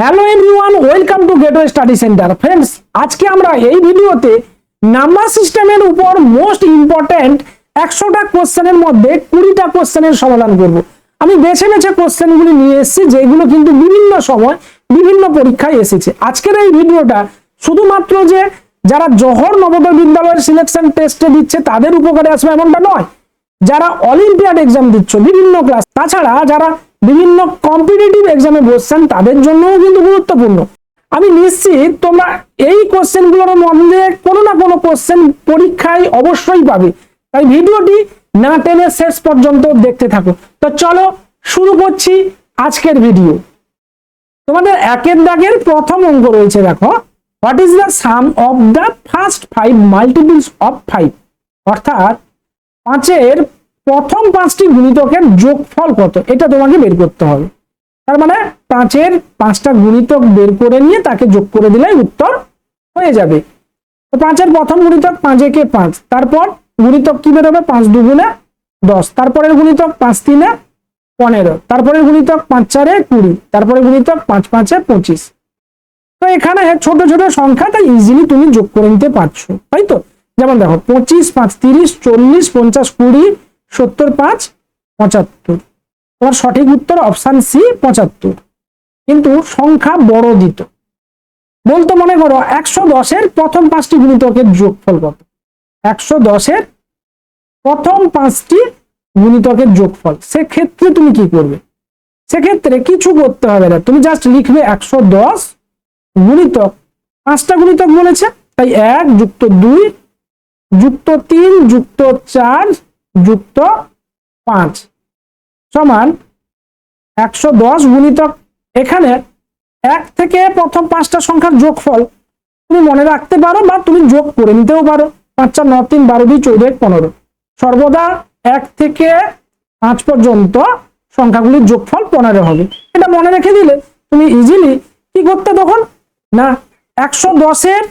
Hello everyone welcome to gateway study centre friends আজকে আমরা এই ভিডিওতে নাম্বার সিস্টেমের উপর মোস্ট ইম্পর্ট্যান্ট একশোটা কোশ্চেনের মধ্যে কুড়িটা কোশ্চেনের সমাধান করব। আমি বেছে বেছে কোশ্চেনগুলি নিয়ে এসেছি, যেগুলো কিন্তু বিভিন্ন সময় বিভিন্ন পরীক্ষায় এসেছে। আজকের এই ভিডিওটা শুধুমাত্র যে যারা জহর নবোদয় বিদ্যালয়ের সিলেকশন টেস্টে দিচ্ছে, তাদের উপকারে আসবে এমনটা নয়। যারা অলিম্পিয়াড এক্সাম দিচ্ছ, বিভিন্ন ক্লাস তাছাড়া যারা বিভিন্ন কম্পিটিটিভ এক্সামে বসছেন, তাদের জন্যও কিন্তু গুরুত্বপূর্ণ। আমি নিশ্চিত তোমরা এই কোশ্চেনগুলোর মধ্যে কোনো না কোনো কোশ্চেন পরীক্ষায় অবশ্যই পাবে। তাই ভিডিওটি না টেনে শেষ পর্যন্ত দেখতে থাকো। তো চলো শুরু করছি আজকের ভিডিও তোমাদের একের দাগের প্রথম অঙ্ক রয়েছে, দেখো। What is the sum of the first five multiples of five অর্থাৎ পাঁচের প্রথম পাঁচটি গুণিতকের যোগফল কত? এটা তোমাকে বের করতে হবে। তার মানে পাঁচের পাঁচটা গুণিতক বের করে নিয়ে তাকে যোগ করে দিলে উত্তর হয়ে যাবে। তো পাঁচের প্রথম গুণিতক পাঁচ একে পাঁচ। তারপর গুণিতক কি বেরোবে পাঁচ দুগুণে দশ। তারপরের গুণিতক পাঁচ তিনে পনেরো। তারপরের গুণিতক পাঁচ চারে কুড়ি। তারপরে গুণিতক পাঁচ পাঁচে পঁচিশ। তো এখানে ছোট ছোট সংখ্যা, তাই ইজিলি তুমি যোগ করে নিতে পারছ। তাই তো? যেমন দেখো, পঁচিশ, পাঁচ তিরিশ, চল্লিশ, পঞ্চাশ, কুড়ি সত্তর পাঁচ পঁচাত্তর। তোমার সঠিক উত্তর অপশান সি পঁচাত্তর। কিন্তু সংখ্যা বড় দিত। বলতো মনে করো, একশো দশের প্রথম পাঁচটি গুণিতকের যোগফল কত? একশো দশের প্রথম পাঁচটি গুণিতকের যোগফল। সেক্ষেত্রে তুমি কি করবে? সেক্ষেত্রে কিছু করতে হবে না। তুমি জাস্ট লিখবে একশো দশ গুণিতক। পাঁচটা গুণিতক বলেছে, তাই এক যুক্ত দুই, যুক্ত তিন, যুক্ত চার যুক্ত পাঁচ সমান একশো দশ গুণিতক এখানে এক থেকে প্রথম পাঁচটা সংখ্যার যোগফল তুমি মনে রাখতে পারো বা তুমি যোগ করে নিতেও পারো। পাঁচ চার ন তিন, বারো, দুই, চৌদ্দ, এক, পনেরো। সর্বদা এক থেকে পাঁচ পর্যন্ত সংখ্যাগুলির যোগফল পনেরো হবে। এটা মনে রেখে দিলে তুমি ইজিলি কি করতে তখন? না, একশো দশের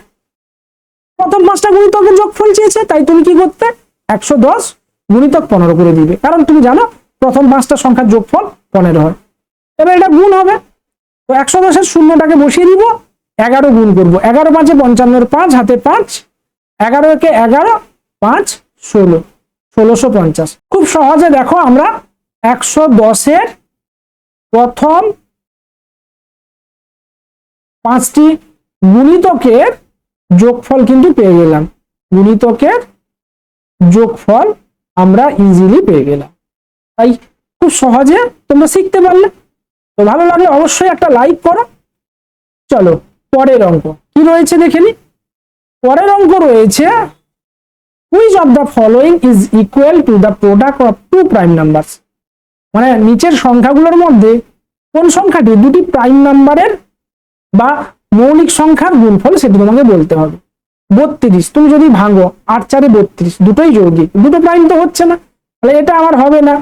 প্রথম পাঁচটা গুণিতকের যোগফল চেয়েছে, তাই তুমি কি করতে? একশো দশ গুণিতক পনেরো করে দিবে। কারণ তুমি জানো, প্রথম পাঁচটা সংখ্যার যোগফল পনেরো হয়। এবার এটা গুণ হবে। তো একশো দশের শূন্যটাকে বসিয়ে দিব, এগারো গুণ করব। এগারো পাঁচে পঞ্চান্নর পাঁচ, হাতে পাঁচ। এগারো একে এগারো, পাঁচ, ষোলো। ষোলোশো পঞ্চাশ। খুব সহজে দেখো আমরা একশো দশের প্রথম পাঁচটি গুণিতকের যোগফল কিন্তু পেয়ে গেলাম। গুণিতকের যোগফল আমরা ইজিলি পেয়ে গেলাম। তাই খুব সহজে তোমরা শিখতে পারলে। তো ভালো লাগলে অবশ্যই একটা লাইক করো। চলো, পরের অঙ্ক। কি রয়েছে দেখে নি? পরের অঙ্ক রয়েছে which of the following is equal to the product of two prime numbers মানে নিচের সংখ্যাগুলোর মধ্যে কোন সংখ্যাটি? দুটি প্রাইম নাম্বারের বা মৌলিক সংখ্যার গুণফল সেটি তোমাকে বলতে হবে। বত্রিশ, তুমি যদি ভাঙো, আট চারে বত্রিশ, দুটোই যৌগিক দুটো প্রাইম তো হচ্ছে না, তাহলে এটা আমার হবে না।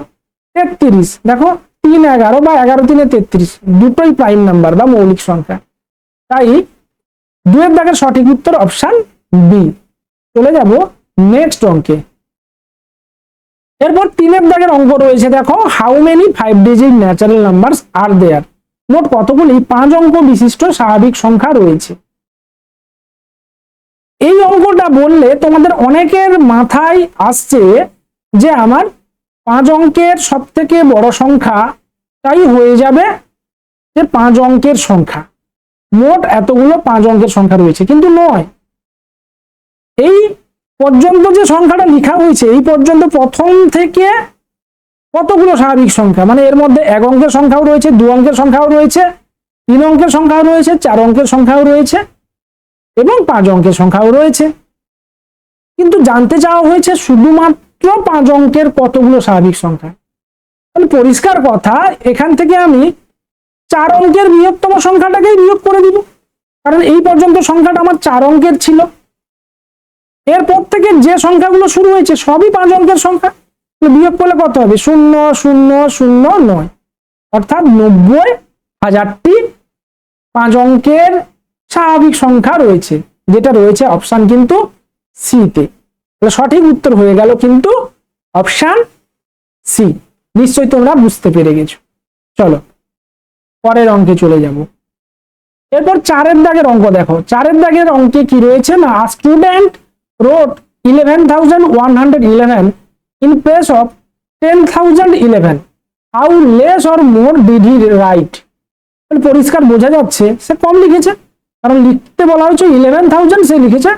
তেত্রিশ, দেখো, তিন এগারো বা এগারো তিনে তেত্রিশ, দুটোই প্রাইম নাম্বার বা মৌলিক সংখ্যা। তাই, দুয়ের দাগের সঠিক উত্তর অপশন বি চলে যাব নেক্সট অঙ্কে। এরপর তিনের দাগের অঙ্ক রয়েছে, দেখো how many five digit natural number are there মোট কতগুলি? পাঁচ অঙ্ক বিশিষ্ট স্বাভাবিক সংখ্যা রয়েছে। এই অঙ্কটা বললে তোমাদের অনেকের মাথায় আসছে যে আমার পাঁচ অঙ্কের সব থেকে বড় সংখ্যা তাই হয়ে যাবে যে পাঁচ অঙ্কের সংখ্যা। মোট এতগুলো পাঁচ অঙ্কের সংখ্যা রয়েছে, কিন্তু নয়। এই পর্যন্ত যে সংখ্যাটা লেখা হয়েছে, এই পর্যন্ত প্রথম থেকে কতগুলো স্বাভাবিক সংখ্যা? মানে এর মধ্যে এক অঙ্কের সংখ্যাও রয়েছে, দু অঙ্কের সংখ্যাও রয়েছে, তিন অঙ্কের সংখ্যাও রয়েছে, চার অঙ্কের সংখ্যাও রয়েছে এবং পাঁচ অঙ্কের সংখ্যাও রয়েছে। কিন্তু জানতে চাওয়া হয়েছে শুধুমাত্র পাঁচ অঙ্কের কতগুলো স্বাভাবিক সংখ্যা। তাহলে পরিষ্কার কথা, এখান থেকে আমি চার অঙ্কের বৃহত্তম সংখ্যাটাকেই বিয়োগ করে দিব। কারণ এই পর্যন্ত সংখ্যাটা আমার চার অঙ্কের ছিল। এরপর থেকে যে সংখ্যাগুলো শুরু হয়েছে, সবই পাঁচ অঙ্কের সংখ্যা। বিয়োগ করলে কত হবে? শূন্য শূন্য শূন্য, নয়। অর্থাৎ নব্বই হাজারটি পাঁচ অঙ্কের স্বাভাবিক সংখ্যা রয়েছে, যেটা রয়েছে অপশান কিন্তু সিতে সঠিক উত্তর হয়ে গেল কিন্তু অপশান সি নিশ্চয়ই তোমরা বুঝতে পেরে গেছো। চলো, পরের অঙ্কে চলে যাব। এরপর চারের দাগের অঙ্ক দেখো। চারের দাগের অঙ্কে কি রয়েছে? না student wrote eleven thousand one hundred eleven in place of ten thousand eleven how less or more did write পরিষ্কার বোঝা যাচ্ছে, সে কম লিখেছে। কারণ লিখতে বলা হয়েছে ইলেভেন থাউজেন্ড সে লিখেছে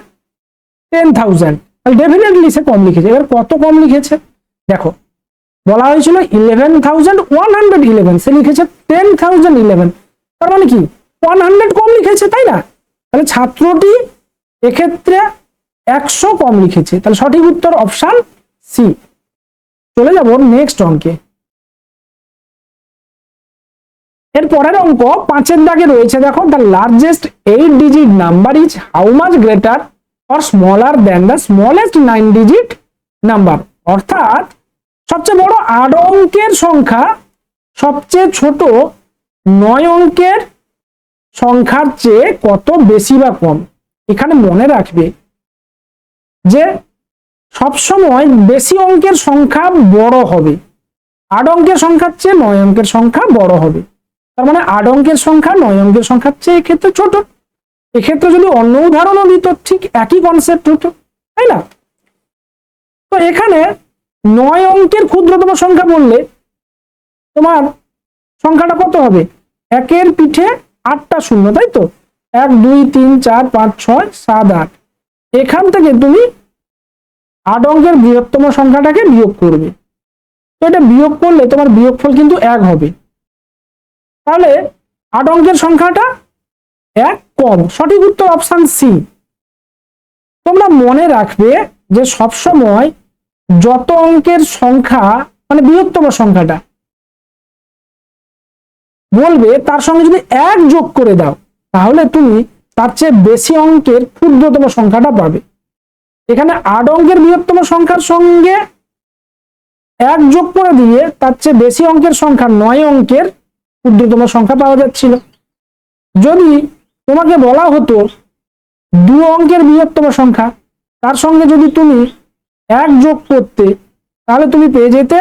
টেন থাউজেন্ড তাহলে ডেফিনেটলি সে কম লিখেছে। এবার কত কম লিখেছে? দেখো, বলা হয়েছিল eleven thousand one hundred eleven সে লিখেছে টেন থাউজেন্ড ইলেভেন তার মানে কি? ওয়ান হান্ড্রেড কম লিখেছে, তাই না? তাহলে ছাত্রটি এক্ষেত্রে একশো কম লিখেছে। তাহলে সঠিক উত্তর অপশান সি চলে যাব নেক্সট অঙ্কে এর পরের অঙ্ক পাঁচের দাগে রয়েছে, দেখো the largest eight digit number is how much greater or smaller than the smallest nine digit number অর্থাৎ সবচেয়ে বড় আট অঙ্কের সংখ্যা, সবচেয়ে ছোট নয় অঙ্কের সংখ্যার চেয়ে কত বেশি বা কম? এখানে মনে রাখবে যে সবসময় বেশি অঙ্কের সংখ্যা বড় হবে। আট অঙ্কের সংখ্যার চেয়ে নয় অঙ্কের সংখ্যা বড় হবে। তার মানে আট অঙ্কের সংখ্যা, নয় অঙ্কের সংখ্যার চেয়ে এক্ষেত্রে ছোট। এক্ষেত্রে যদি অন্য উদাহরণও দিত, ঠিক একই কনসেপ্ট হতো, তাই না? তো এখানে নয় অঙ্কের ক্ষুদ্রতম সংখ্যা বললে তোমার সংখ্যাটা কত হবে? একের পিঠে আটটা শূন্য, তাই তো? এক, দুই, তিন, চার, পাঁচ, ছয়, সাত, আট। এখান থেকে তুমি আট অঙ্কের বৃহত্তম সংখ্যাটাকে বিয়োগ করবে। তো এটা বিয়োগ করলে তোমার বিয়োগফল কিন্তু এক হবে। তাহলে আট অঙ্কের সংখ্যাটা এক কম। সঠিক উত্তর অপশান সি তোমরা মনে রাখবে যে সবসময় যত অঙ্কের সংখ্যা মানে বৃহত্তম সংখ্যাটা, বলবে তার সঙ্গে যদি এক যোগ করে দাও, তাহলে তুমি তার চেয়ে বেশি অঙ্কের ক্ষুদ্রতম সংখ্যাটা পাবে। এখানে আট অঙ্কের বৃহত্তম সংখ্যার সঙ্গে এক যোগ করে দিয়ে তার চেয়ে বেশি অঙ্কের সংখ্যা নয় অঙ্কের ক্ষুদ্রতম সংখ্যা পাওয়া যাচ্ছিল। যদি তোমাকে বলা হতো দু অঙ্কের বৃহত্তম সংখ্যা, তার সঙ্গে যদি তুমি এক যোগ করতে, তাহলে তুমি পেয়ে যেতে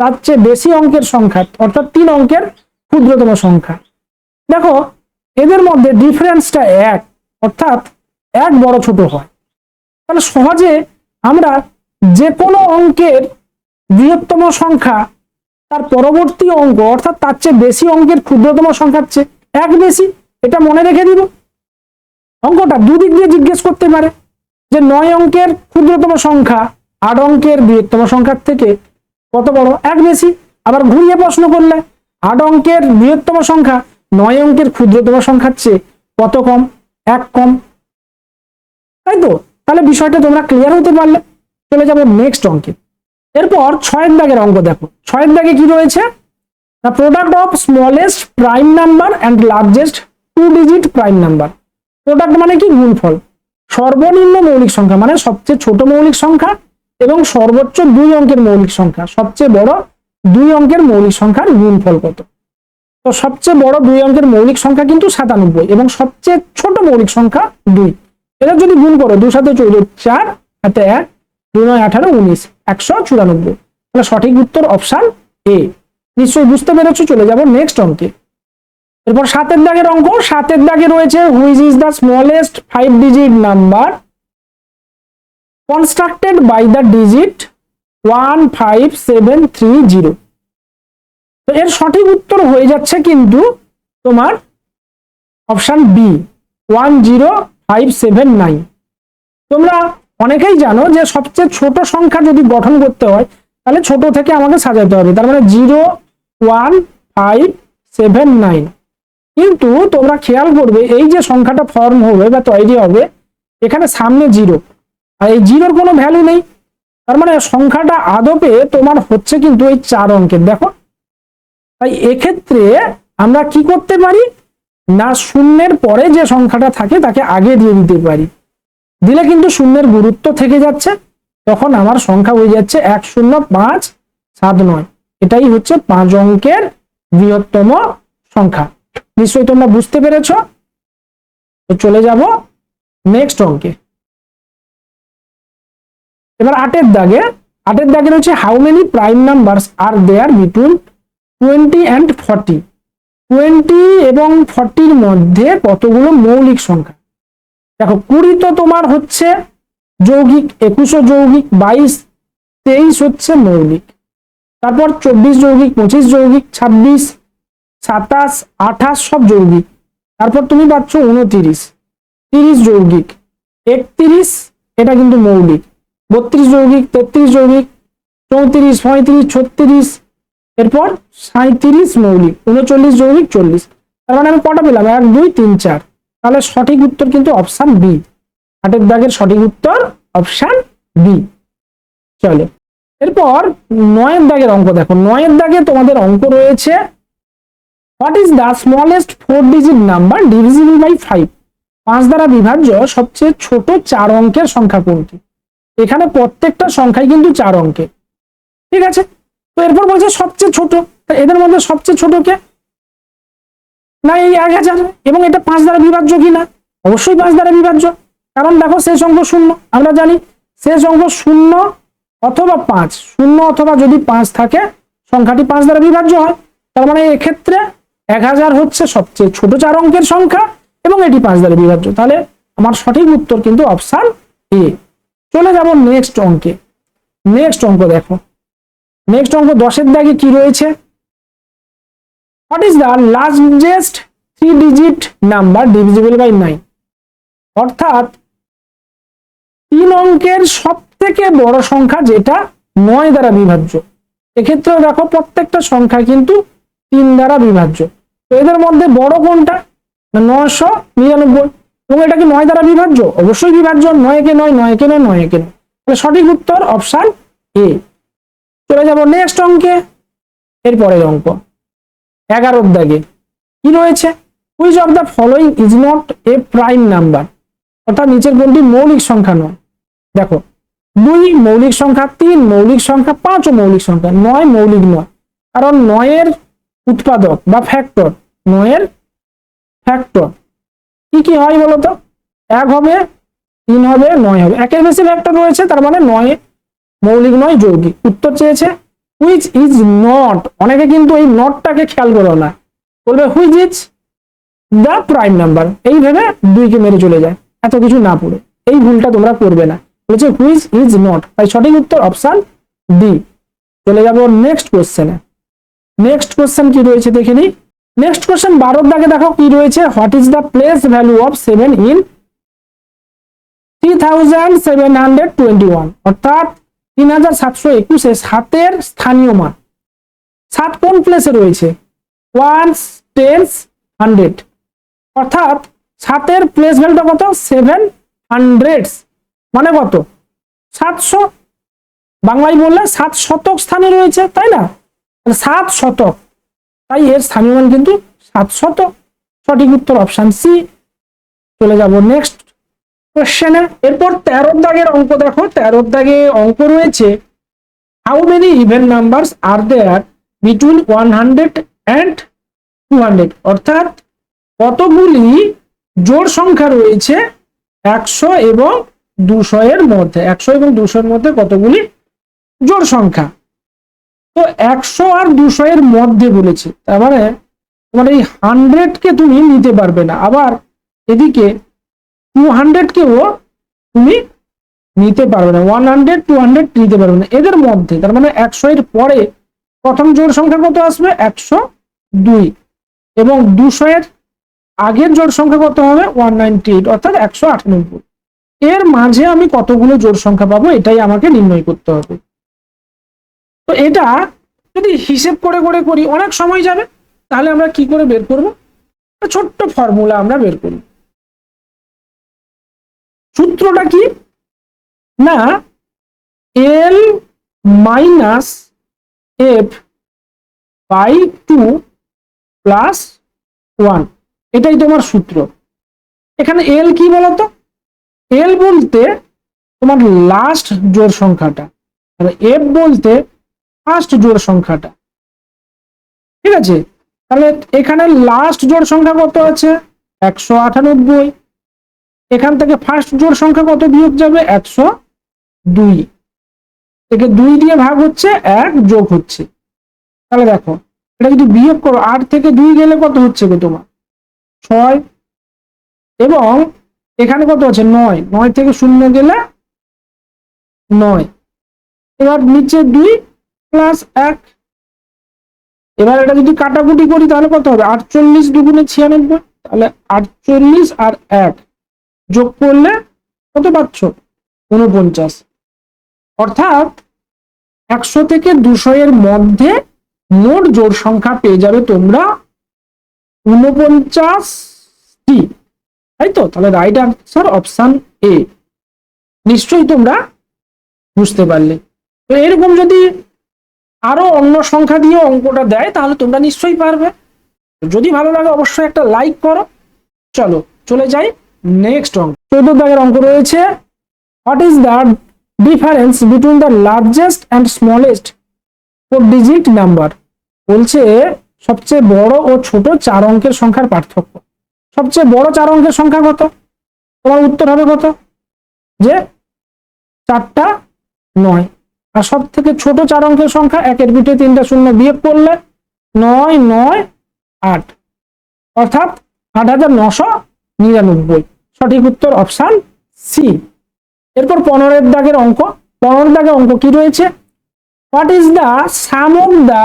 তার চেয়ে বেশি অঙ্কের সংখ্যা, অর্থাৎ তিন অঙ্কের ক্ষুদ্রতম সংখ্যা। দেখো, এদের মধ্যে ডিফারেন্সটা এক, অর্থাৎ এক বড় ছোট হয়। তাহলে সহজে আমরা যে কোনো অঙ্কের বৃহত্তম সংখ্যা তার পরবর্তী অঙ্ক, অর্থাৎ তার চেয়ে বেশি অঙ্কের ক্ষুদ্রতম সংখ্যার চেয়ে এক বেশি, এটা মনে রেখে দিব। অঙ্কটা দুদিক দিয়ে জিজ্ঞেস করতে পারে যে নয় অঙ্কের ক্ষুদ্রতম সংখ্যা আট অঙ্কের বৃহত্তম সংখ্যার থেকে কত বড়? এক বেশি। আবার ঘুরিয়ে প্রশ্ন করলে আট অঙ্কের বৃহত্তম সংখ্যা নয় অঙ্কের ক্ষুদ্রতম সংখ্যার চেয়ে কত কম? এক কম। তাই তো? তাহলে বিষয়টা তোমরা ক্লিয়ার হতে পারলে। চলে যাব নেক্সট অঙ্কে। এরপর ছয়ের দাগের অঙ্ক দেখো। ছয়ের দাগে কি রয়েছে? The product of smallest prime number and largest two digit prime number product মানে কি? গুণফল। সর্বনিম্ন মৌলিক সংখ্যা মানে সবচেয়ে ছোট মৌলিক সংখ্যা এবং সর্বোচ্চ দুই অঙ্কের মৌলিক সংখ্যা। সবচেয়ে বড় দুই অঙ্কের মৌলিক সংখ্যার গুণফল কত? তো সবচেয়ে বড় দুই অঙ্কের মৌলিক সংখ্যা কিন্তু সাতানব্বই এবং সবচেয়ে ছোট মৌলিক সংখ্যা দুই। এটা যদি গুণ করো, দুই সাথে চৌদ্দ, চার হাতে এক দুই নয় আঠারো উনিশ একশো চুরানব্বই। তাহলে সঠিক উত্তর অপশান এ নিশ্চয়ই বুঝতে পেরেছ, চলে যাব নেক্সট অঙ্কে। এরপর সাতের দাগের অঙ্ক, সাতের দাগে রয়েছে which is the smallest five digit number constructed by the digit one five seven three zero তো এর সঠিক উত্তর হয়ে যাচ্ছে কিন্তু তোমার option B one zero five seven nine তোমরা অনেকেই জানো যে সবচেয়ে ছোট সংখ্যা যদি গঠন করতে হয়, তাহলে ছোট থেকে আমাকে সাজাতে হবে। তার মানে zero, one, five, seven, nine. কিন্তু তোমরা খেয়াল করবে, এই যে সংখ্যাটা ফর্ম হবে বা তৈরি হবে, এখানে সামনে জিরো। আর এই জিরোর কোনো ভ্যালু নেই। তার মানে সংখ্যাটা আদপে তোমার হচ্ছে কিন্তু এই চার অঙ্কের। দেখো, তাই এক্ষেত্রে আমরা কি করতে পারি? না শূন্যের পরে যে সংখ্যাটা থাকে, তাকে আগে দিয়ে দিতে পারি। দিলে কিন্তু শূন্যের গুরুত্ব থেকে যাচ্ছে, তখন আমার সংখ্যা হয়ে যাচ্ছে এক শূন্য পাঁচ সাত নয়। এটাই হচ্ছে পাঁচ অঙ্কের বৃহত্তম সংখ্যা। নিশ্চয়ই তোমরা বুঝতে পেরেছ? তো চলে যাব নেক্সট অঙ্কে। এবার আটের দাগে আটের দাগে রয়েছে how many prime numbers are there between twenty and forty twenty এবং ফর্টির মধ্যে কতগুলো মৌলিক সংখ্যা? দেখো, কুড়ি তো তোমার হচ্ছে যৌগিক একুশো যৌগিক, বাইশ, তেইশ হচ্ছে মৌলিক। তারপর চব্বিশ যৌগিক, পঁচিশ যৌগিক, ছাব্বিশ, সাতাশ, আঠাশ সব যৌগিক। তারপর তুমি পাচ্ছ উনতিরিশ। তিরিশ যৌগিক, একত্রিশ, এটা কিন্তু মৌলিক। বত্রিশ যৌগিক, তেত্রিশ যৌগিক, চৌত্রিশ, পঁয়ত্রিশ, ছত্রিশ, এরপর সাঁত্রিশ মৌলিক, উনচল্লিশ যৌগিক, চল্লিশ। তার মানে আমি কটা পেলাম? এক, দুই, তিন, চার। তাহলে সঠিক উত্তর কিন্তু অপশান বি আটের দাগের সঠিক উত্তর অপশান বি চলে। এরপর নয়ের দাগের অঙ্ক দেখো। নয়ের দাগে তোমাদের অঙ্ক রয়েছে what is the smallest four digit number divisible by five পাঁচ দ্বারা বিভাজ্য সবচেয়ে ছোট চার অঙ্কের সংখ্যা কোনটি? এখানে প্রত্যেকটা সংখ্যাই কিন্তু চার অঙ্কের ঠিক আছে? তো এরপর বলছে সবচেয়ে ছোট। এদের মধ্যে সবচেয়ে ছোট কে? না, এই এক হাজার। এবং এটা পাঁচ দ্বারা বিভাজ্য কিনা? অবশ্যই পাঁচ দ্বারা বিভাজ্য। কারণ দেখো, শেষ অঙ্ক শূন্য। আমরা জানি শেষ অঙ্ক শূন্য অথবা পাঁচ। শূন্য অথবা যদি পাঁচ থাকে, সংখ্যাটি পাঁচ দ্বারা বিভাজ্য হয়। তার মানে এক্ষেত্রে এক হাজার হচ্ছে সবচেয়ে ছোট চার অঙ্কের সংখ্যা, এবং এটি পাঁচ দ্বারা বিভাজ্য। তাহলে আমার সঠিক উত্তর কিন্তু অপশান এ। চলে যাব নেক্সট অঙ্কে। নেক্সট অঙ্ক দেখো। নেক্সট অঙ্ক দশের দাগে কি রয়েছে? What is the largest three digit number divisible by nine অর্থাৎ তিন অঙ্কের সব থেকে বড় সংখ্যা যেটা নয় দ্বারা বিভাজ্য। এক্ষেত্রে দেখো প্রত্যেকটা সংখ্যা কিন্তু তিন দ্বারা বিভাজ্য। তো এদের মধ্যে বড় কোনটা? নশো নিরানব্বই। এবং এটা কি নয় দ্বারা বিভাজ্য? অবশ্যই বিভাজ্য। নয় কে নয় নয় কে নয় নয় কে নয়। তাহলে সঠিক উত্তর অপশান এ। চলে যাব নেক্সট অঙ্কে। এরপরের অঙ্ক। এগারোর দাগে। কি রয়েছে? Which of the following is not a prime number অর্থাৎ নিচের কোনটি মৌলিক সংখ্যা নয়। দেখো, দুই মৌলিক সংখ্যা, তিন মৌলিক সংখ্যা, পাঁচ মৌলিক সংখ্যা, নয় মৌলিক নয়। কারণ নয়ের উৎপাদক বা ফ্যাক্টর নয়ের ফ্যাক্টর কি কি হয় বলতো? এক হবে, তিন হবে, নয় হবে। একের বেশি ফ্যাক্টর রয়েছে, তার মানে নয় মৌলিক নয় যৌগিক। উত্তর চেয়েছে হুইচ ইজ নট অনেকে কিন্তু এই নটটাকে খেয়াল করো না। বলবে which is the prime number এই ভেবে দুইকে মেরে চলে যায়। এত কিছু না পড়ে। এই ভুলটা তোমরা করবে না। বলেছে হুইচ ইজ নট তাই সঠিক উত্তর অপশন ডি চলে যাব নেক্সট কোশ্চেনে নেক্সট কোশ্চেন কি রয়েছে দেখে নিই। নেক্সট কোশ্চেন বারোর দাগে দেখো কি রয়েছে। What is the place value of seven in three thousand seven hundred twenty one অর্থাৎ তিন হাজার সাতশো একুশে সাতের স্থানীয় মান। সাত কোন প্লেসে রয়েছে? Ones, tens, hundred. অর্থাৎ সাতের প্লেস ভ্যালুটা কত? Seven hundreds. মানে কত? সাতশো। বাংলায় বললে সাত শতক স্থানে রয়েছে, তাই না? সাত শতক। তাই এর স্থানীয় মান কিন্তু সাত শতক। সঠিক উত্তর অপশান সি চলে যাব নেক্সট কোশ্চেনে এরপর তেরোর দাগের অঙ্ক দেখো তেরোর দাগে অঙ্ক রয়েছে। How many even numbers are there between one hundred and two hundred অর্থাৎ কতগুলি জোড় সংখ্যা রয়েছে একশো এবং দুশো এর মধ্যে? একশো এবং দুশোর মধ্যে কতগুলি জোড় সংখ্যা? তো একশো আর দুশো এর মধ্যে বলেছে। তার মানে তোমার এই হান্ড্রেড কে তুমি নিতে পারবে না। আবার এদিকে টু হান্ড্রেড কেও তুমি নিতে পারবে না। ওয়ান হান্ড্রেড টু হান্ড্রেড নিতে পারবে না। এদের মধ্যে, তার মানে একশো এর পরে প্রথম জোড় সংখ্যা কত আসবে? একশো দুই। এবং দুশো এর আগের জোড় সংখ্যা কত হবে? ওয়ান নাইনটি এইট অর্থাৎ একশো আটানব্বই। এর মাঝে আমি কতগুলো জোড় সংখ্যা পাবো? এটাই আমাকে নির্ণয় করতে হবে। তো এটা যদি হিসেব করে করে করি, অনেক সময় যাবে, তাহলে আমরা কি করে বের করব? ছোট্ট ফর্মুলা আমরা বের করি সূত্রটা কি? না L minus F by two plus one এটাই তোমার সূত্র। এখানে এল কি বলতো? এল বলতে তোমার লাস্ট জোর সংখ্যাটা। এফ বলতে ফার্স্ট জোড় সংখ্যাটা। ঠিক আছে? তাহলে এখানে লাস্ট জোড় সংখ্যা কত আছে? একশো আটানব্বই। এখান থেকে ফার্স্ট জোড় সংখ্যা কত বিয়োগ যাবে? একশো দুই। থেকে দুই দিয়ে ভাগ হচ্ছে, এক যোগ হচ্ছে। তাহলে দেখো, এটা যদি বিয়োগ করো, আট থেকে দুই গেলে কত হচ্ছে গো তোমার? ছয়। এবং এখানে কত আছে? নয়। নয় থেকে শূন্য গেলে নয়। এবার নিচে দুই প্লাস এক। এবার এটা যদি কাটাকুটি করি, তাহলে কত হবে? আটচল্লিশ দুগুণে ছিয়ানব্বই। তাহলে আটচল্লিশ আর এক। যোগ করলে কত পাচ্ছ? উনপঞ্চাশ অর্থাৎ একশো থেকে দুশো এর মধ্যে মোট জোড় সংখ্যা পেয়ে যাবে তোমরা উনপঞ্চাশটি তাই তো? তাহলে রাইট আনসার অপশান এ নিশ্চয়ই তোমরা বুঝতে পারলে। তো এরকম যদি আরও অন্য সংখ্যা দিয়ে অঙ্কটা দেয়, তাহলে তোমরা নিশ্চয়ই পারবে। যদি ভালো লাগে অবশ্যই একটা লাইক করো। চলো, চলে যাই। নেক্সট অঙ্ক চৌদ্দ দাগের অঙ্ক রয়েছে। What is the difference between the largest and smallest four digit number বলছে, সবচেয়ে বড় ও ছোট চার অঙ্কের সংখ্যার পার্থক্য। সবচেয়ে বড় চার অঙ্কের সংখ্যা কত? তোমার উত্তর হবে কত? যে চারটা নয়। আর সব থেকে ছোট চার অঙ্কের সংখ্যা একের পিঠে তিনটা শূন্য বিয়োগ করলে নয় নয়, আট। অর্থাৎ আট হাজার নশো নিরানব্বই। সঠিক উত্তর অপশান সি এরপর পনেরোর দাগের অঙ্ক। পনেরো দাগের অঙ্ক কি রয়েছে? What is the sum of the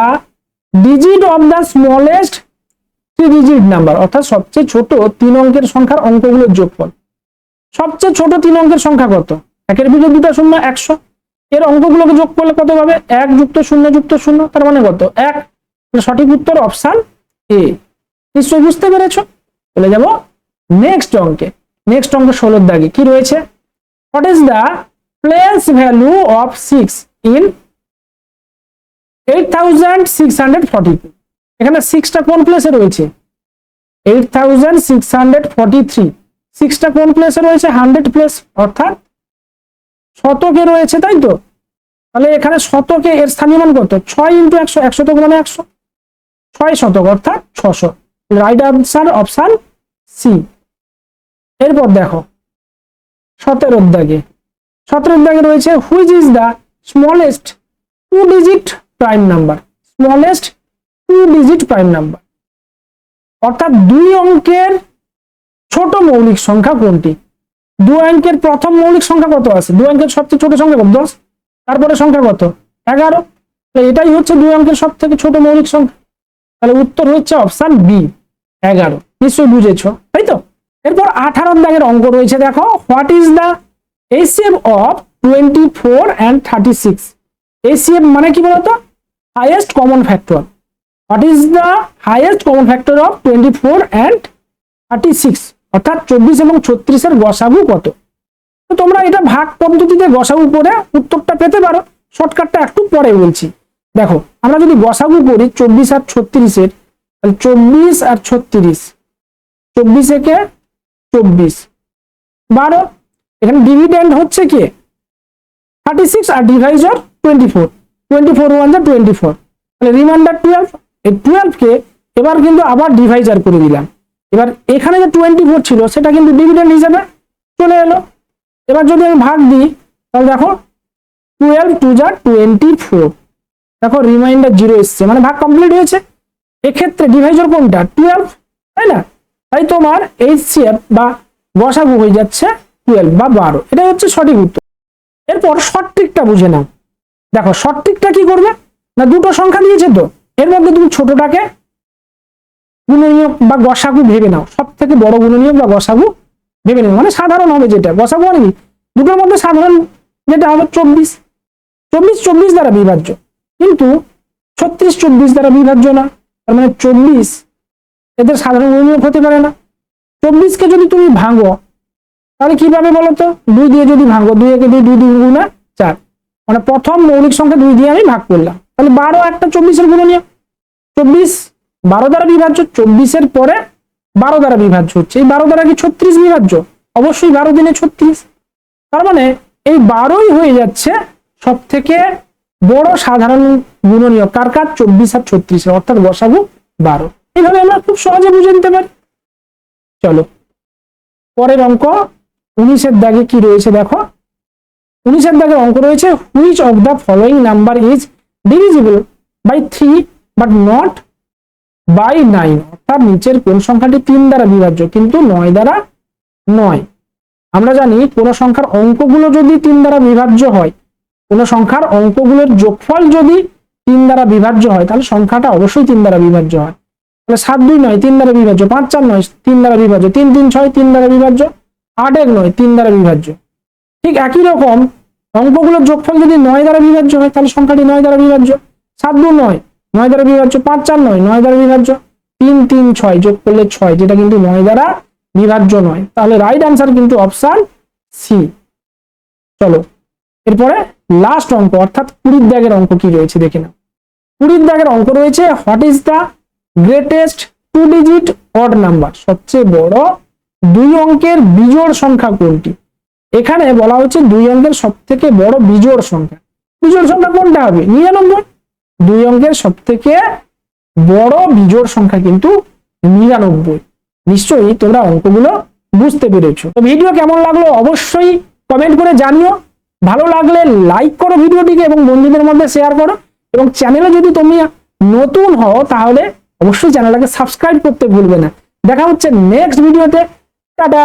digit of the smallest three digit number অর্থাৎ সবচেয়ে ছোট তিন অঙ্কের সংখ্যার অঙ্কগুলোর যোগফল। সবচেয়ে ছোট তিন অঙ্কের সংখ্যা কত? একের ভিতরে দুটো শূন্য, একশো। এর অঙ্কগুলোকে যোগ করলে কত পাবে? এক যুক্ত শূন্য যুক্ত শূন্য, তার মানে কত? এক। সঠিক উত্তর অপশান এ নিশ্চয়ই বুঝতে পেরেছ? চলে যাব নেক্সট অঙ্কে নেক্সট অঙ্ক ষোলোর দাগে কি রয়েছে? What is the place value of six in eight six hundred এখানে সিক্সটা কোন প্লেসে রয়েছে? Eight thousand six hundred three সিক্সটা কোন প্লেসে রয়েছে? হান্ড্রেড প্লেস অর্থাৎ শতকে রয়েছে, তাই তো? তাহলে এখানে শতকে এর স্থানীয় মান কত ছয় ইন্টু একশো এক শতক মানে একশো। ছয় শতক, অর্থাৎ ছশো। রাইট আনসার অপশান সি এরপর দেখো সতেরোর দাগে। সতেরোর দাগে রয়েছে which is the smallest two digit prime number. Smallest two digit prime number. অর্থাৎ দুই অঙ্কের ছোট মৌলিক সংখ্যা কোনটি? দু অঙ্কের প্রথম মৌলিক সংখ্যা কত আছে? দু অঙ্কের সবচেয়ে ছোট সংখ্যা কত? দশ। তারপরে সংখ্যা কত? এগারো। এটাই হচ্ছে দুই অঙ্কের সব থেকে ছোট মৌলিক সংখ্যা। তাহলে উত্তর হচ্ছে অপশান বি, এগারো। নিশ্চয়ই বুঝেছ, তাই তো? এরপর আঠারো দাগের অঙ্ক রয়েছে, দেখো। What is the HCF of twenty four and thirty six HCF মানে কি বলতো? Highest common factor what is the highest common factor of twenty four and thirty six অর্থাৎ চব্বিশ এবং ছত্রিশের গসাগু কত? তো তোমরা এটা ভাগ পদ্ধতিতে গসাগু করে উত্তরটা পেতে পারো। শর্টকাটটা একটু পরে বলছি। দেখো, আমরা যদি গসাগু করি চব্বিশ আর ছত্রিশের, তাহলে চব্বিশ আর ছত্রিশ, চব্বিশ একে চব্বিশ। বারো, এখানে ডিভিডেন্ড হচ্ছে কি? থার্টি সিক্স আর divisor twenty four twenty four one twenty four তাহলে রিমাইন্ডার টুয়েলভ এই টুয়েলভকে এবার কিন্তু আবার ডিভাইজার করে দিলাম। এবার এখানে যে টোয়েন্টি ফোর ছিল, সেটা কিন্তু ডিভিডেন্ড হিসাবে চলে এলো। এবার যদি আমি ভাগ দিই, তাহলে দেখো টুয়েলভ টু যা টোয়েন্টি ফোর দেখো রিমাইন্ডার জিরো এসছে। মানে ভাগ কমপ্লিট হয়েছে। এক্ষেত্রে ডিভাইজার কোনটা? টুয়েলভ তাই না? তাই তোমার এইচসিএফ বা গসাগু হয়ে যাচ্ছে টুয়েলভ বা বারো। এটাই হচ্ছে সঠিক উত্তর। এরপর সঠিকটা বুঝে নাও। দেখো সঠিকটা কি করবে? না, দুটো সংখ্যা দিয়েছে তো। এর মধ্যে তুমি ছোটটাকে গুণনীয়ক বা গসাগু ভেবে নাও। সব থেকে বড় গুণনীয়ক বা গসাগু ভেবে নাও। মানে সাধারণ হবে যেটা। গসাগু মানে কি? দুটোর মধ্যে সাধারণ যেটা হবে চব্বিশ। চব্বিশ চব্বিশ দ্বারা বিভাজ্য। কিন্তু ছত্রিশ, চব্বিশ দ্বারা বিভাজ্য না। তার মানে চব্বিশ এদের সাধারণ গুণনীয়ক হতে পারে না। চব্বিশকে যদি তুমি ভাঙো, তাহলে কীভাবে বলো তো? দুই দিয়ে যদি ভাঙো, দুই একে দুই দুই দুই গুণা চার। মানে প্রথম মৌলিক সংখ্যা দুই দিয়ে আমি ভাগ করলাম। তাহলে বারো, একটা চব্বিশের গুণনীয়ক চব্বিশ, বারো দ্বারা বিভাজ্য, চব্বিশের পরে বারো দ্বারা বিভাজ্য হচ্ছে। এই বারো দ্বারা কি ছত্রিশ বিভাজ্য? অবশ্যই বারো দিনে ছত্রিশ। তার মানে এই বারোই হয়ে যাচ্ছে সব থেকে বড় সাধারণ গুণনীয়। কার কার? চব্বিশ আর ছত্রিশের, অর্থাৎ বসাবো বারো। এইভাবে আমরা খুব সহজে বুঝে নিতে পারি। চলো। পরের অঙ্ক, উনিশের দাগে কি রয়েছে দেখো? উনিশের দাগের অঙ্ক রয়েছে which of the following number is divisible by three but not by nine অর্থাৎ নিচের কোন সংখ্যাটি তিন দ্বারা বিভাজ্য, কিন্তু নয় দ্বারা নয়। আমরা জানি কোন সংখ্যার অঙ্কগুলো যদি তিন দ্বারা বিভাজ্য হয়, কোন সংখ্যার অঙ্কগুলোর যোগফল যদি তিন দ্বারা বিভাজ্য হয়, তাহলে সংখ্যাটা অবশ্যই তিন দ্বারা বিভাজ্য হয়। তাহলে সাত, দুই নয়, তিন দ্বারা বিভাজ্য, পাঁচ, চার নয়, তিন দ্বারা বিভাজ্য, তিন তিন, ছয়, তিন দ্বারা বিভাজ্য, আট, এক নয়, তিন দ্বারা বিভাজ্য। ঠিক একই রকম অঙ্কগুলোর যোগফল যদি নয় দ্বারা বিভাজ্য হয়, তাহলে সংখ্যাটি নয় দ্বারা বিভাজ্য। সাত দু নয় নয় দ্বারা বিভাজ্য, পাঁচ, চার, নয় নয় দ্বারা বিভাজ্য। তিন তিন, ছয় যোগ করলে ছয়, যেটা কিন্তু নয় দ্বারা বিভাজ্য নয়। তাহলে রাইট আনসার কিন্তু অপশান সি চলো, এরপরে লাস্ট অঙ্ক, অর্থাৎ কুড়ির দাগের অঙ্ক কি রয়েছে দেখে নাও। কুড়ির দাগের অঙ্ক রয়েছে what is the greatest two digit odd number সবচেয়ে বড় দুই অঙ্কের বিজোড় সংখ্যা কোনটি? এখানে বলা হচ্ছে দুই অঙ্কের সব থেকে বড় বিজোড় সংখ্যা। বিজোড় সংখ্যা কোনটা হবে? নিরানব্বই। দুই অঙ্কের সব থেকে বড় বিজোড় সংখ্যা কিন্তু নিরানব্বই। নিশ্চয়ই তোমরা অঙ্কগুলো বুঝতে পেরেছ। তো ভিডিও কেমন লাগল অবশ্যই কমেন্ট করে জানিও। ভালো লাগলে লাইক করো ভিডিওটিকে এবং বন্ধুদের মধ্যে শেয়ার করো। এবং চ্যানেলে যদি তুমি নতুন হও তাহলে অবশ্যই চ্যানেলটাকে সাবস্ক্রাইব করতে ভুলবে না। দেখা হচ্ছে নেক্সট ভিডিওতে টাটা।